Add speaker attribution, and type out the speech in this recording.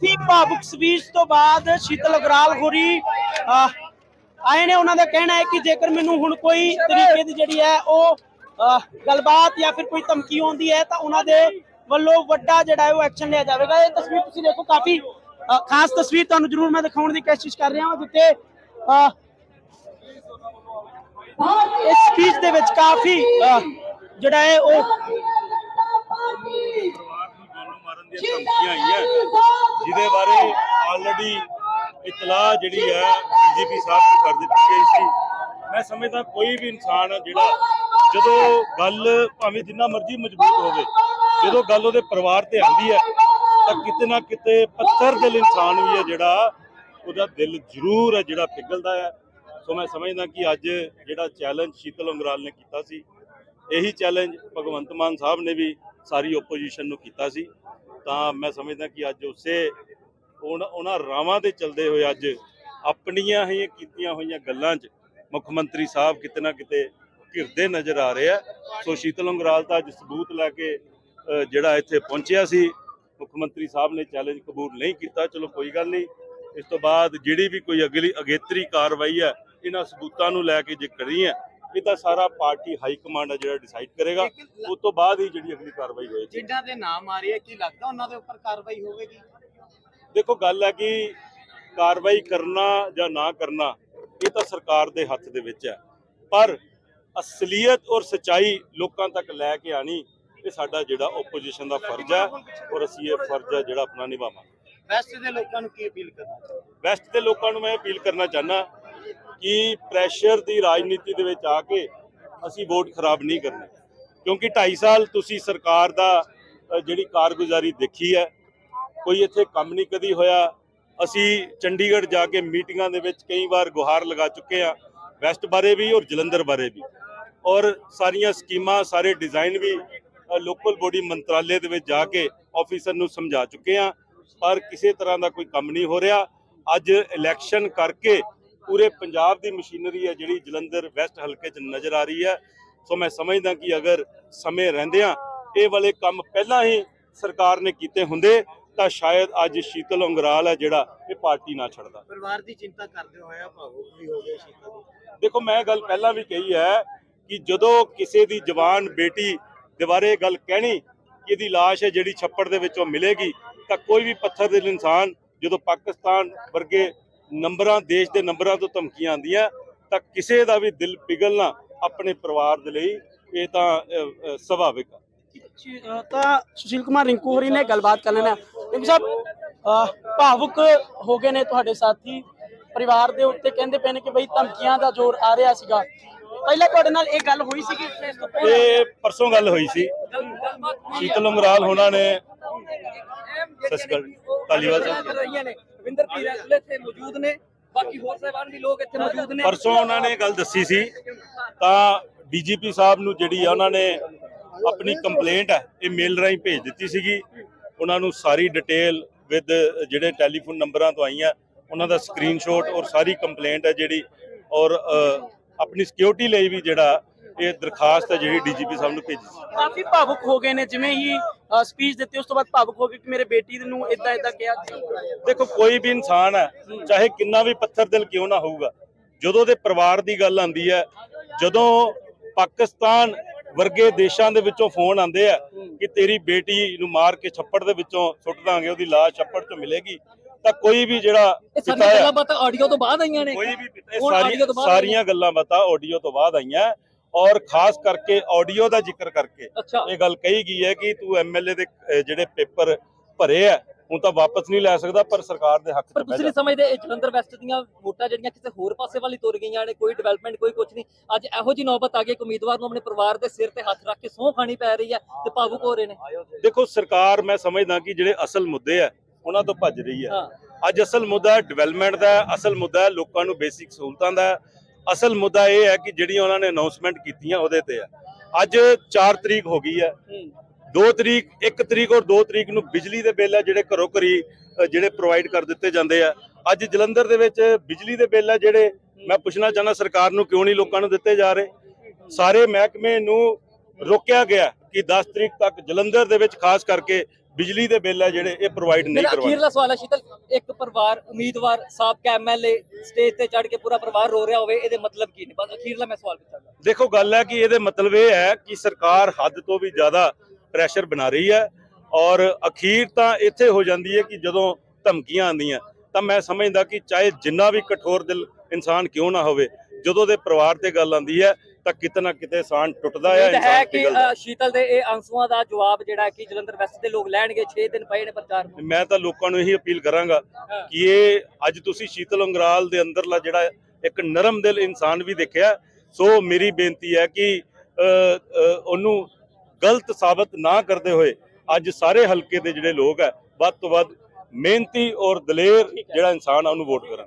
Speaker 1: ਕਾਫੀ ਭਾਵੁਕ ਸਪੀਚ ਤੋਂ ਬਾਅਦ ਸ਼ੀਤਲ ਅਗਰਾਲ ਹੋਰੀ ਆਏ ਨੇ। ਉਹਨਾਂ ਦਾ ਕਹਿਣਾ ਹੈ ਕਿ ਜੇਕਰ ਮੈਨੂੰ ਹੁਣ ਕੋਈ ਤਰੀਕੇ ਦੀ ਜਿਹੜੀ ਹੈ ਉਹ ਗੱਲਬਾਤ ਜਾਂ ਫਿਰ ਕੋਈ ਧਮਕੀ ਆਉਂਦੀ ਹੈ ਤਾਂ ਉਹਨਾਂ ਦੇ ਵੱਲੋਂ ਵੱਡਾ ਜਿਹੜਾ ਉਹ ਐਕਸ਼ਨ ਲਿਆ ਜਾਵੇਗਾ। ਇਹ ਤਸਵੀਰ ਤੁਸੀਂ ਦੇਖੋ ਕਾਫੀ ਖਾਸ ਤਸਵੀਰ ਤੁਹਾਨੂੰ ਜ਼ਰੂਰ ਮੈਂ ਦਿਖਾਉਣ ਦੀ ਕੋਸ਼ਿਸ਼ ਕਰ ਰਿਹਾ ਹਾਂ ਜਿੱਥੇ ਇਸ ਸਪੀਚ ਦੇ ਵਿੱਚ ਕਾਫੀ ਅਹ, ਜਿਹੜਾ ਹੈ ਉਹ
Speaker 2: ਦੀਆਂ ਧਮਕੀਆਂ ਆਈਆਂ। ਜਿਹਦੇ ਬਾਰੇ ਆਲਰੇਡੀ ਇਤਲਾਹ ਜਿਹੜੀ ਹੈ ਬੀਜੇਪੀ ਸਾਹਿਬ ਨੂੰ ਕਰ ਦਿੱਤੀ ਗਈ ਸੀ। ਮੈਂ ਸਮਝਦਾ ਕੋਈ ਵੀ ਇਨਸਾਨ ਜਿਹੜਾ ਜਦੋਂ ਗੱਲ ਭਾਵੇਂ ਜਿੰਨਾ ਮਰਜ਼ੀ ਮਜ਼ਬੂਤ ਹੋਵੇ ਜਦੋਂ ਗੱਲ ਉਹਦੇ ਪਰਿਵਾਰ ਤੇ ਆਉਂਦੀ ਹੈ ਤਾਂ ਕਿਤੇ ਨਾ ਕਿਤੇ ਪੱਥਰ ਦਿਲ ਇਨਸਾਨ ਵੀ ਹੈ ਜਿਹੜਾ ਉਹਦਾ ਦਿਲ ਜ਼ਰੂਰ ਹੈ ਜਿਹੜਾ ਪਿਘਲਦਾ ਹੈ। ਸੋ ਮੈਂ ਸਮਝਦਾ ਕਿ ਅੱਜ ਜਿਹੜਾ ਚੈਲੰਜ ਸ਼ੀਤਲ ਉਂਗਰਾਲ ਨੇ ਕੀਤਾ ਸੀ ਇਹੀ ਚੈਲੰਜ ਭਗਵੰਤ ਮਾਨ ਸਾਹਿਬ ਨੇ ਵੀ ਸਾਰੀ ਓਪੋਜੀਸ਼ਨ ਨੂੰ ਕੀਤਾ ਸੀ। ਤਾਂ ਮੈਂ ਸਮਝਦਾ ਕਿ ਅੱਜ ਉਸੇ ਉਹਨਾਂ ਉਹਨਾਂ ਰਾਵਾਂ ਦੇ ਚੱਲਦੇ ਹੋਏ ਅੱਜ ਆਪਣੀਆਂ ਹੀ ਕੀਤੀਆਂ ਹੋਈਆਂ ਗੱਲਾਂ 'ਚ ਮੁੱਖ ਮੰਤਰੀ ਸਾਹਿਬ ਕਿਤੇ ਨਾ ਕਿਤੇ ਘਿਰਦੇ ਨਜ਼ਰ ਆ ਰਹੇ ਆ। ਸੋ ਸ਼ੀਤਲ ਅੰਗਰਾਲ ਤਾਂ ਅੱਜ ਸਬੂਤ ਲੈ ਕੇ ਜਿਹੜਾ ਇੱਥੇ ਪਹੁੰਚਿਆ ਸੀ, ਮੁੱਖ ਮੰਤਰੀ ਸਾਹਿਬ ਨੇ ਚੈਲੰਜ ਕਬੂਲ ਨਹੀਂ ਕੀਤਾ। ਚਲੋ ਕੋਈ ਗੱਲ ਨਹੀਂ, ਇਸ ਤੋਂ ਬਾਅਦ ਜਿਹੜੀ ਵੀ ਕੋਈ ਅਗਲੀ ਅਗੇਤਰੀ ਕਾਰਵਾਈ ਹੈ, ਇਹਨਾਂ ਸਬੂਤਾਂ ਨੂੰ ਲੈ ਕੇ ਜੇ ਕਰੀ ਹੈ ਇਹ ਤਾਂ ਸਾਰਾ ਪਾਰਟੀ ਹਾਈ ਕਮਾਂਡ ਹੈ ਜਿਹੜਾ ਡਿਸਾਈਡ ਕਰੇਗਾ ਉਸ ਤੋਂ ਬਾਅਦ ਹੀ ਜਿਹੜੀ ਅਗਲੀ ਕਾਰਵਾਈ ਹੋਏਗੀ।
Speaker 3: ਜਿਨ੍ਹਾਂ ਦੇ ਨਾਮ ਆ ਰਹੀ ਹੈ ਕੀ ਲੱਗਦਾ ਉਹਨਾਂ ਦੇ ਉੱਪਰ ਕਾਰਵਾਈ ਹੋਵੇਗੀ?
Speaker 2: ਦੇਖੋ ਗੱਲ ਹੈ ਕਿ ਕਾਰਵਾਈ ਕਰਨਾ ਜਾਂ ਨਾ ਕਰਨਾ ਇਹ ਤਾਂ ਸਰਕਾਰ ਦੇ ਹੱਥ ਦੇ ਵਿੱਚ ਹੈ। ਪਰ ਅਸਲੀਅਤ ਔਰ ਸਚਾਈ ਲੋਕਾਂ ਤੱਕ ਲੈ ਕੇ ਆਣੀ ਇਹ ਸਾਡਾ ਜਿਹੜਾ ਓਪੋਜੀਸ਼ਨ ਦਾ ਫਰਜ਼ ਹੈ ਔਰ ਅਸੀਂ ਇਹ ਫਰਜ਼ ਹੈ ਜਿਹੜਾ ਆਪਣਾ ਨਿਭਾਵਾਂਗੇ।
Speaker 3: ਵੈਸਟ ਦੇ ਲੋਕਾਂ ਨੂੰ ਕੀ ਅਪੀਲ ਕਰਨਾ?
Speaker 2: ਵੈਸਟ ਦੇ ਲੋਕਾਂ ਨੂੰ ਮੈਂ ਅਪੀਲ ਕਰਨਾ ਚਾਹਨਾ ਕਿ ਪ੍ਰੈਸ਼ਰ ਦੀ ਰਾਜਨੀਤੀ ਦੇ ਵਿੱਚ ਆ ਕੇ ਅਸੀਂ ਵੋਟ ਖਰਾਬ ਨਹੀਂ ਕਰਨੀ। ਕਿਉਂਕਿ 2.5 ਸਾਲ ਤੁਸੀਂ ਸਰਕਾਰ ਦਾ ਜਿਹੜੀ ਕਾਰਗੁਜ਼ਾਰੀ ਦੇਖੀ ਹੈ, ਕੋਈ ਇੱਥੇ ਕੰਮ ਨਹੀਂ ਕਦੀ ਹੋਇਆ। ਅਸੀਂ ਚੰਡੀਗੜ੍ਹ ਜਾ ਕੇ ਮੀਟਿੰਗਾਂ ਦੇ ਵਿੱਚ ਕਈ ਵਾਰ ਗੁਹਾਰ ਲਗਾ ਚੁੱਕੇ ਆ ਵੈਸਟ ਬਾਰੇ ਵੀ ਔਰ ਜਲੰਧਰ ਬਾਰੇ ਵੀ। ਔਰ ਸਾਰੀਆਂ ਸਕੀਮਾਂ, ਸਾਰੇ ਡਿਜ਼ਾਈਨ ਵੀ ਲੋਕਲ ਬੋਡੀ ਮੰਤਰਾਲੇ ਦੇ ਵਿੱਚ ਜਾ ਕੇ ਆਫੀਸਰ ਨੂੰ ਸਮਝਾ ਚੁੱਕੇ ਆ ਪਰ ਕਿਸੇ ਤਰ੍ਹਾਂ ਦਾ ਕੋਈ ਕੰਮ ਨਹੀਂ ਹੋ ਰਿਹਾ। ਅੱਜ ਇਲੈਕਸ਼ਨ ਕਰਕੇ ਪੂਰੇ ਪੰਜਾਬ ਦੀ ਮਸ਼ੀਨਰੀ ਹੈ ਜਿਹੜੀ ਜਲੰਧਰ ਵੈਸਟ ਹਲਕੇ 'ਚ ਨਜ਼ਰ ਆ ਰਹੀ ਹੈ ਸੋ ਮੈਂ ਸਮਝਦਾ ਕਿ ਅਗਰ ਸਮੇਂ ਰਹਿੰਦਿਆਂ ਇਹ ਵਾਲੇ ਕੰਮ ਪਹਿਲਾਂ ਹੀ ਸਰਕਾਰ ਨੇ ਕੀਤੇ ਹੁੰਦੇ ਤਾਂ ਸ਼ਾਇਦ ਅੱਜ ਸ਼ੀਤਲ ਉਂਗਰਾਲ ਹੈ ਜਿਹੜਾ ਇਹ ਪਾਰਟੀ ਨਾ ਛੱਡਦਾ
Speaker 3: ਪਰਿਵਾਰ ਦੀ ਚਿੰਤਾ ਕਰਦੇ ਹੋਇਆ ਭਾਵੁਕ ਵੀ ਹੋ ਗਏ ਸ਼ੀਤਲ।
Speaker 2: ਦੇਖੋ ਮੈਂ ਗੱਲ ਪਹਿਲਾਂ ਵੀ ਕਹੀ ਹੈ ਕਿ ਜਦੋਂ ਕਿਸੇ ਦੀ ਜਵਾਨ ਬੇਟੀ ਦੇ ਬਾਰੇ ਗੱਲ ਕਹਿਣੀ ਕਿ ਇਹਦੀ ਲਾਸ਼ ਹੈ ਜਿਹੜੀ ਛੱਪੜ ਦੇ ਵਿੱਚੋਂ ਮਿਲੇਗੀ ਤਾਂ ਕੋਈ ਵੀ ਪੱਥਰ ਦਿਲ ਇਨਸਾਨ ਜਦੋਂ ਪਾਕਿਸਤਾਨ ਵਰਗੇ ਨੰਬਰਾਂ ਦੇਸ਼ ਦੇ ਨੰਬਰਾਂ ਤੋਂ ਧਮਕੀਆਂ ਆਉਂਦੀਆਂ ਤਾਂ ਕਿਸੇ ਦਾ ਵੀ ਦਿਲ ਪਿਘਲਣਾ ਆਪਣੇ ਪਰਿਵਾਰ ਦੇ ਲਈ ਇਹ ਤਾਂ ਸੁਭਾਵਿਕ
Speaker 1: ਅਹ ਤਾਂ ਸੁਸ਼ੀਲ ਕੁਮਾਰ ਰਿੰਕੂ ਹੋਰੀ ਨੇ ਗੱਲਬਾਤ ਕਰ ਲੈਣਾ ਰਿੰਕੂ ਸਾਹਿਬ ਭਾਵੁਕ ਹੋ ਗਏ ਨੇ ਤੁਹਾਡੇ ਸਾਥੀ। ਪਰਿਵਾਰ ਦੇ ਉੱਤੇ ਕਹਿੰਦੇ ਪਏ ਨੇ ਕਿ ਬਈ ਧਮਕੀਆਂ ਦਾ ਜ਼ੋਰ ਆ ਰਿਹਾ ਸੀਗਾ। ਪਹਿਲਾਂ ਤੁਹਾਡੇ ਨਾਲ ਇਹ ਗੱਲ ਹੋਈ ਇਸ ਤੋਂ ਪਹਿਲਾਂ?
Speaker 2: ਇਹ ਪਰਸੋਂ ਗੱਲ ਹੋਈ ਸੀ। ਸ਼ੀਤਲ ਉਂਗਰਾਲ ਹੋਣਾ ਨੇ। ਅਕਾਲ ਧਾਲੀਵਾਲ ਸਾਹਿਬ
Speaker 4: ਰਵਿੰਦਰ ਪੀਰ ਇੱਥੇ ਮੌਜੂਦ ਨੇ। ਬਾਕੀ ਹੋਰ ਸਾਹਿਬਾਨ ਵੀ ਲੋਕ ਇੱਥੇ ਮੌਜੂਦ ਨੇ।
Speaker 2: ਪਰਸੋਂ ਉਹਨਾਂ ਨੇ ਗੱਲ ਦੱਸੀ ਸੀ, ਤਾਂ ਡੀਜੀਪੀ ਸਾਹਿਬ ਨੂੰ ਜਿਹੜੀ ਆ ਉਹਨਾਂ ਨੇ ਆਪਣੀ ਕੰਪਲੇਂਟ ਹੈ ਇਹ ਮੇਲ ਰਾਹੀਂ ਭੇਜ ਦਿੱਤੀ ਸੀਗੀ। ਉਹਨਾਂ ਨੂੰ ਸਾਰੀ ਡਿਟੇਲ ਵਿਦ ਜਿਹੜੇ ਟੈਲੀਫੋਨ ਨੰਬਰਾਂ ਤੋਂ ਆਈਆਂ, ਉਹਨਾਂ ਦਾ ਸਕਰੀਨਸ਼ਾਟ ਔਰ ਸਾਰੀ ਕੰਪਲੇਂਟ ਹੈ ਜਿਹੜੀ ਔਰ ਆਪਣੀ ਸਿਕਿਉਰਿਟੀ ਲਈ ਵੀ ਜਿਹੜਾ ਇਹ ਦਰਖਾਸਤ ਹੈ ਜਿਹੜੀ ਡੀਜੀਪੀ ਸਾਹਿਬ ਨੂੰ ਭੇਜੀ ਸੀ।
Speaker 1: ਕਾਫੀ ਭਾਵੁਕ ਹੋ ਗਏ ਨੇ ਜਿਵੇਂ ਹੀ ਸਪੀਚ ਦਿੱਤੀ ਉਸ ਤੋਂ ਬਾਅਦ ਭਾਵੁਕ ਹੋ ਗਏ ਕਿ ਮੇਰੇ ਬੇਟੀ ਨੂੰ ਇਦਾਂ ਇਦਾਂ ਕਿਹਾ
Speaker 2: ਦੇਖੋ ਕੋਈ ਵੀ ਇਨਸਾਨ ਹੈ ਚਾਹੇ ਕਿੰਨਾ ਵੀ ਪੱਥਰ ਦਿਲ ਕਿਉਂ ਨਾ ਹੋਊਗਾ ਜਦੋਂ ਦੇ ਪਰਿਵਾਰ ਦੀ ਗੱਲ ਆਉਂਦੀ ਹੈ ਜਦੋਂ ਪਾਕਿਸਤਾਨ ਵਰਗੇ ਦੇਸ਼ਾਂ ਦੇ ਵਿੱਚੋਂ ਫੋਨ ਆਉਂਦੇ ਆ ਕਿ ਤੇਰੀ ਬੇਟੀ ਨੂੰ ਮਾਰ ਕੇ ਛੱਪੜ ਦੇ ਵਿੱਚੋਂ ਸੁੱਟ ਦਾਂਗੇ ਉਹਦੀ ਲਾਸ਼ ਛੱਪੜ 'ਚੋਂ ਮਿਲੇਗੀ ਤਾਂ ਕੋਈ ਵੀ ਜਿਹੜਾ
Speaker 4: ਇਹ
Speaker 2: ਪਿਤਾ
Speaker 4: ਸਾਰੀਆਂ
Speaker 2: ਹੈ
Speaker 4: ਗੱਲਾਂ ਬਾਤਾਂ ਆਡੀਓ ਤੋਂ ਬਾਅਦ ਆਈਆਂ ਨੇ।
Speaker 2: ਕੋਈ ਵੀ ਪਿਤਾ- ਇਹ
Speaker 4: ਹੁਣ
Speaker 2: ਸਾਰੀ
Speaker 4: audio ਤੋਂ ਬਾਅਦ
Speaker 2: ਸਾਰੀਆਂ ਗੱਲਾਂ ਬਾਤਾਂ ਆਡੀਓ ਤੋਂ ਬਾਅਦ ਆਈਆਂ। ਔਰ ਖਾਸ ਕਰਕੇ ਆਡੀਓ ਦਾ ਜ਼ਿਕਰ ਕਰਕੇ ਇਹ ਗੱਲ ਕਹੀ ਗਈ ਹੈ ਕਿ ਤੂੰ ਐਮਐਲਏ ਦੇ ਜਿਹੜੇ ਪੇਪਰ ਭਰੇ ਆ ਹੁਣ ਤਾਂ ਵਾਪਸ ਨਹੀਂ ਲੈ ਸਕਦਾ ਪਰ ਸਰਕਾਰ ਦੇ ਹੱਕ 'ਚ ਬਹਿ
Speaker 4: ਤੁਸੀਂ ਨਹੀਂ ਸਮਝਦੇ ਇਹ ਜਲੰਧਰ ਵੈਸਟ ਦੀਆਂ ਵੋਟਾਂ ਜਿਹੜੀਆਂ ਕਿਸੇ ਹੋਰ ਪਾਸੇ ਵਾਲੀ ਤੁਰ ਗਈਆਂ ਨੇ ਕੋਈ ਡਿਵੈਲਪਮੈਂਟ ਕੋਈ ਕੁਝ ਨਹੀਂ। ਅੱਜ ਇਹੋ ਜੀ ਨੌਬਤ ਆ ਗਈ ਕਿ ਉਮੀਦਵਾਰ ਨੂੰ ਆਪਣੇ ਪਰਿਵਾਰ ਦੇ ਸਿਰ ਤੇ ਹੱਥ ਰੱਖ ਕੇ ਸਹੁੰ ਖਾਣੀ ਪੈ ਰਹੀ ਹੈ ਤੇ ਭਾਵੁਕ ਹੋ ਰਹੇ ਨੇ।
Speaker 2: ਦੇਖੋ ਸਰਕਾਰ ਮੈਂ ਸਮਝਦਾ ਕਿ ਜਿਹੜੇ ਅਸਲ ਮੁੱਦੇ ਆ ਉਹਨਾਂ ਤੋਂ ਭੱਜ ਰਹੀ ਹੈ। ਅੱਜ ਅਸਲ ਮੁੱਦਾ ਡਿਵੈਲਪਮੈਂਟ ਦਾ ਅਸਲ ਮੁੱਦਾ ਲੋਕਾਂ ਨੂੰ ਬੇਸਿਕ ਸਹੂਲਤਾਂ ਦਾ। ਅਸਲ ਮੁੱਦਾ ਇਹ ਹੈ ਕਿ ਜਿਹੜੀਆਂ ਉਹਨਾਂ ਨੇ ਅਨਾਉਂਸਮੈਂਟ ਕੀਤੀਆਂ ਉਹਦੇ ਤੇ ਹੈ। ਅੱਜ 4 ਤਰੀਕ ਹੋ ਗਈ ਹੈ। 2 ਤਰੀਕ 1 ਤਰੀਕ ਔਰ 2 ਤਰੀਕ ਨੂੰ ਬਿਜਲੀ ਦੇ ਬਿੱਲ ਆ ਜਿਹੜੇ ਘਰੋਂ ਘਰੀ ਜਿਹੜੇ ਪ੍ਰੋਵਾਈਡ ਕਰ ਦਿੱਤੇ ਜਾਂਦੇ ਆ। ਅੱਜ ਜਲੰਧਰ ਦੇ ਵਿੱਚ ਬਿਜਲੀ ਦੇ ਬਿੱਲ ਆ ਜਿਹੜੇ ਮੈਂ ਪੁੱਛਣਾ ਚਾਹੁੰਦਾ ਸਰਕਾਰ ਨੂੰ ਕਿਉਂ ਨਹੀਂ ਲੋਕਾਂ ਨੂੰ ਦਿੱਤੇ ਜਾ ਰਹੇ? ਸਾਰੇ ਮਹਿਕਮੇ ਨੂੰ ਰੋਕਿਆ ਗਿਆ ਕਿ 10 ਤਰੀਕ ਤੱਕ ਜਲੰਧਰ ਦੇ ਵਿੱਚ ਖਾਸ ਕਰਕੇ ਬਿਜਲੀ ਦੇ ਬਿੱਲ ਹੈ ਜਿਹੜੇ ਇਹ ਪ੍ਰੋਵਾਈਡ ਨਹੀਂ
Speaker 4: ਮੇਰਾ ਅਖੀਰਲਾ ਸਵਾਲ ਹੈ ਸ਼ੀਤਲ ਇੱਕ ਪਰਿਵਾਰ ਉਮੀਦਵਾਰ ਸਾਬਕਾ ਐਮਐਲਏ ਸਟੇਜ ਤੇ ਚੜ ਕੇ ਪੂਰਾ ਪਰਿਵਾਰ ਰੋ ਰਿਹਾ ਹੋਵੇ ਇਹਦੇ ਮਤਲਬ ਕੀ ਨੇ? ਬਸ ਅਖੀਰਲਾ ਮੈਂ ਸਵਾਲ ਪੁੱਛਾਂਗਾ
Speaker 2: ਦੇਖੋ ਗੱਲ ਹੈ ਕਿ ਇਹਦੇ ਮਤਲਬ ਇਹ ਹੈ ਕਿ ਸਰਕਾਰ ਹੱਦ ਤੋਂ ਵੀ ਜ਼ਿਆਦਾ ਪ੍ਰੈਸ਼ਰ ਬਣਾ ਰਹੀ ਹੈ ਔਰ ਅਖੀਰ ਤਾਂ ਇੱਥੇ ਹੋ ਜਾਂਦੀ ਹੈ ਕਿ ਜਦੋਂ ਧਮਕੀਆਂ ਆਉਂਦੀਆਂ ਤਾਂ ਮੈਂ ਸਮਝਦਾ ਕਿ ਚਾਹੇ ਜਿੰਨਾ ਵੀ ਕਠੋਰ ਦਿਲ ਇਨਸਾਨ ਕਿਉਂ ਨਾ ਹੋਵੇ ਜਦੋਂ ਦੇ ਪਰਿਵਾਰ ਤੇ ਗੱਲ ਆਉਂਦੀ ਹੈ ਤਾਂ ਕਿਤੇ ਨਾ ਕਿਤੇ ਇਨਸਾਨ ਟੁੱਟਦਾ ਹੈ
Speaker 4: ਉਮੀਦ ਹੈ ਕਿ ਸ਼ੀਤਲ ਦੇ ਇਹ ਅੰਸੂਆਂ ਦਾ ਜਵਾਬ ਜਿਹੜਾ ਕਿ ਜਲੰਧਰ ਵੈਸਟ ਦੇ ਲੋਕ ਲੈਣਗੇ 6 ਦਿਨ ਪਏ ਨੇ ਪ੍ਰਚਾਰ ਨੂੰ।
Speaker 2: ਮੈਂ ਤਾਂ ਲੋਕਾਂ ਨੂੰ ਇਹੀ ਅਪੀਲ ਕਰਾਂਗਾ ਕਿ ਇਹ ਅੱਜ ਤੁਸੀਂ ਸ਼ੀਤਲ ਉਂਗਰਾਲ ਦੇ ਅੰਦਰਲਾ ਜਿਹੜਾ ਇੱਕ ਨਰਮ ਦਿਲ ਇਨਸਾਨ ਵੀ ਦੇਖਿਆ ਸੋ ਮੇਰੀ ਬੇਨਤੀ ਹੈ ਕਿ ਉਹਨੂੰ ਗਲਤ ਸਾਬਤ ਨਾ ਕਰਦੇ ਹੋਏ ਅੱਜ ਸਾਰੇ ਹਲਕੇ ਦੇ ਜਿਹੜੇ ਲੋਕ ਹੈ ਵੱਧ ਤੋਂ ਵੱਧ ਮਿਹਨਤੀ ਔਰ ਦਲੇਰ ਜਿਹੜਾ ਇਨਸਾਨ ਆ ਉਹਨੂੰ ਵੋਟ ਕਰਨ